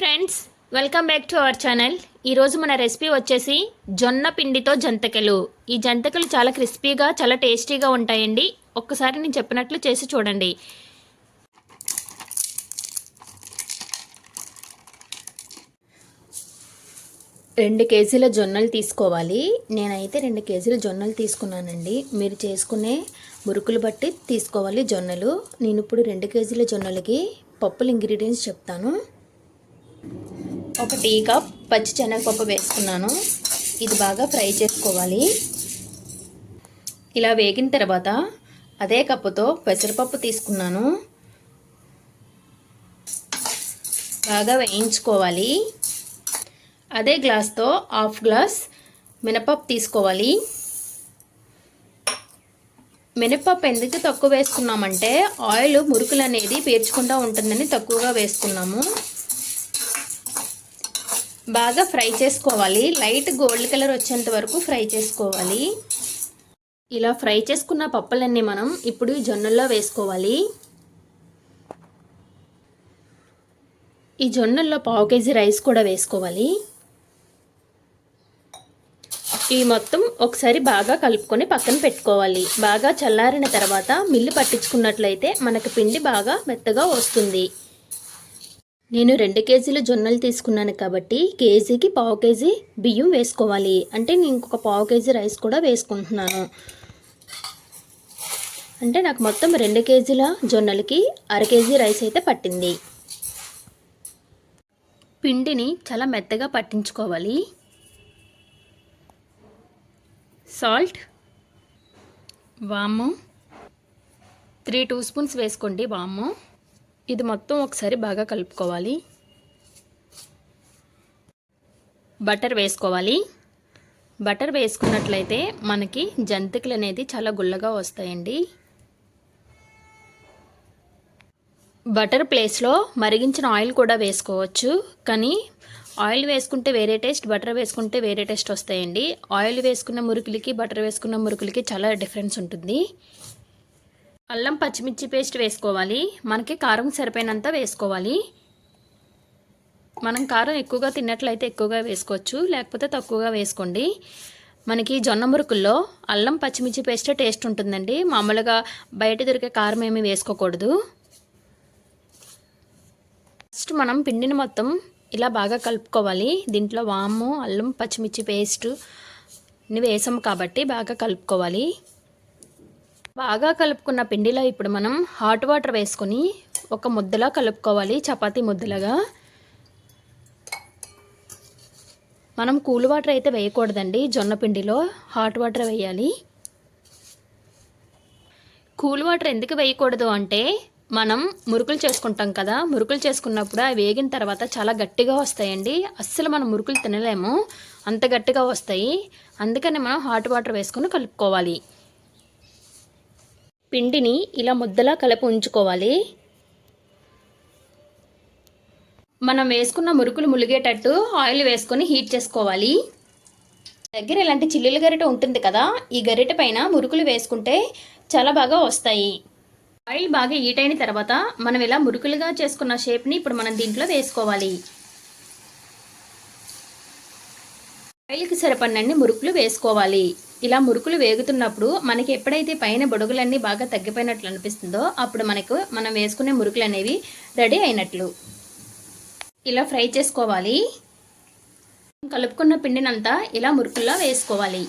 Friends welcome back to our channel. ఈరోజు మన recipe వచ్చేసి జొన్న పిండితో జంతికలు. ఈ జంతికలు చాలా క్రిస్పీగా చాలా టేస్టీగా ఉంటాయండి. ఒక్కసారి నేను చెప్పినట్లు చేసి చూడండి. రెండు కేజీల జొన్నలు తీసుకోవాలి. నేనైతే రెండు కేజీల జొన్నలు తీసుకున్నానండి. మీరు చేసుకునే మురుకులు బట్టి తీసుకోవాలి జొన్నలు. నేను ఇప్పుడు రెండు కేజీల జొన్నలకి పప్పుల ఇంగ్రీడియంట్స్ చెప్తాను. ఒక టీ కప్ పచ్చి శనగపప్పు వేసుకున్నాను. ఇది బాగా ఫ్రై చేసుకోవాలి. ఇలా వేగిన తర్వాత అదే కప్పుతో పెసరపప్పు తీసుకున్నాను. బాగా వేయించుకోవాలి. అదే గ్లాస్తో హాఫ్ గ్లాస్ మినపప్పు తీసుకోవాలి. మినపప్పు ఎందుకు తక్కువ వేసుకున్నామంటే ఆయిల్ మురుకులు అనేది పీర్చకుండా ఉంటుందని తక్కువగా వేసుకున్నాము. బాగా ఫ్రై చేసుకోవాలి. లైట్ గోల్డ్ కలర్ వచ్చేంత వరకు ఫ్రై చేసుకోవాలి. ఇలా ఫ్రై చేసుకున్న పప్పులన్నీ మనం ఇప్పుడు ఈ జొన్నల్లో వేసుకోవాలి. ఈ జొన్నల్లో పావు కేజీ రైస్ కూడా వేసుకోవాలి. ఈ మొత్తం ఒకసారి బాగా కలుపుకొని పక్కన పెట్టుకోవాలి. బాగా చల్లారిన తర్వాత మిల్లు పట్టించుకున్నట్లయితే మనకు పిండి బాగా మెత్తగా వస్తుంది. నేను రెండు కేజీలు జొన్నలు తీసుకున్నాను కాబట్టి కేజీకి పావు కేజీ బియ్యం వేసుకోవాలి. అంటే నేను ఇంకొక పావు కేజీ రైస్ కూడా వేసుకుంటున్నాను. అంటే నాకు మొత్తం రెండు కేజీల జొన్నలకి అర కేజీ రైస్ అయితే పట్టింది. పిండిని చాలా మెత్తగా పట్టించుకోవాలి. సాల్ట్ వాము త్రీ టూ స్పూన్స్ వేసుకోండి వాము. ఇది మొత్తం ఒకసారి బాగా కలుపుకోవాలి. బటర్ వేసుకోవాలి. బటర్ వేసుకున్నట్లయితే మనకి జంతికలు అనేది చాలా గుల్లగా వస్తాయండి. బటర్ ప్లేస్లో మరిగించిన ఆయిల్ కూడా వేసుకోవచ్చు. కానీ ఆయిల్ వేసుకుంటే వేరే టేస్ట్ బటర్ వేసుకుంటే వేరే టేస్ట్ వస్తాయండి. ఆయిల్ వేసుకున్న మురుకులకి బటర్ వేసుకున్న మురుకులకి చాలా డిఫరెన్స్ ఉంటుంది. అల్లం పచ్చిమిర్చి పేస్ట్ వేసుకోవాలి. మనకి కారం సరిపోయినంత వేసుకోవాలి. మనం కారం ఎక్కువగా తిన్నట్లయితే ఎక్కువగా వేసుకోవచ్చు. లేకపోతే తక్కువగా వేసుకోండి. మనకి జొన్న మురుకుల్లో అల్లం పచ్చిమిర్చి పేస్ట్ టేస్ట్ ఉంటుందండి. మామూలుగా బయట దొరికే కారం ఏమీ వేసుకోకూడదు. ఫస్ట్ మనం పిండిని మొత్తం ఇలా బాగా కలుపుకోవాలి. దీంట్లో వాము అల్లం పచ్చిమిర్చి పేస్ట్ వేసాము కాబట్టి బాగా కలుపుకోవాలి. బాగా కలుపుకున్న పిండిలో ఇప్పుడు మనం హాట్ వాటర్ వేసుకొని ఒక ముద్దలా కలుపుకోవాలి చపాతీ ముద్దలాగా. మనం కూల్ వాటర్ అయితే వేయకూడదండి జొన్న పిండిలో హాట్ వాటర్ వేయాలి. కూల్ వాటర్ ఎందుకు వేయకూడదు అంటే మనం మురుకులు చేసుకుంటాం కదా మురుకులు చేసుకున్నప్పుడు అవి వేగిన తర్వాత చాలా గట్టిగా వస్తాయండి. అస్సలు మనం మురుకులు తినలేము అంత గట్టిగా వస్తాయి. అందుకని మనం హాట్ వాటర్ వేసుకొని కలుపుకోవాలి. పిండిని ఇలా ముద్దలా కలిపి ఉంచుకోవాలి. మనం వేసుకున్న మురుకులు ములిగేటట్టు ఆయిల్ వేసుకొని హీట్ చేసుకోవాలి. దగ్గర ఇలాంటి చిల్లుల గరిట ఉంటుంది కదా ఈ గరిట పైన మురుకులు వేసుకుంటే చాలా బాగా వస్తాయి. ఆయిల్ బాగా హీట్ అయిన తర్వాత మనం ఇలా మురుకులుగా చేసుకున్న షేప్ని ఇప్పుడు మనం దీంట్లో వేసుకోవాలి. ఆయిల్కి సరిపడినన్ని మురుకులు వేసుకోవాలి. ఇలా మురుకులు వేగుతున్నప్పుడు మనకి ఎప్పుడైతే పైన బొడుగులన్నీ బాగా తగ్గిపోయినట్లు అనిపిస్తుందో అప్పుడు మనకు మనం వేసుకునే మురుకులు అనేవి రెడీ అయినట్లు. ఇలా ఫ్రై చేసుకోవాలి. కలుపుకున్న పిండినంతా ఇలా మురుకుల్లో వేసుకోవాలి.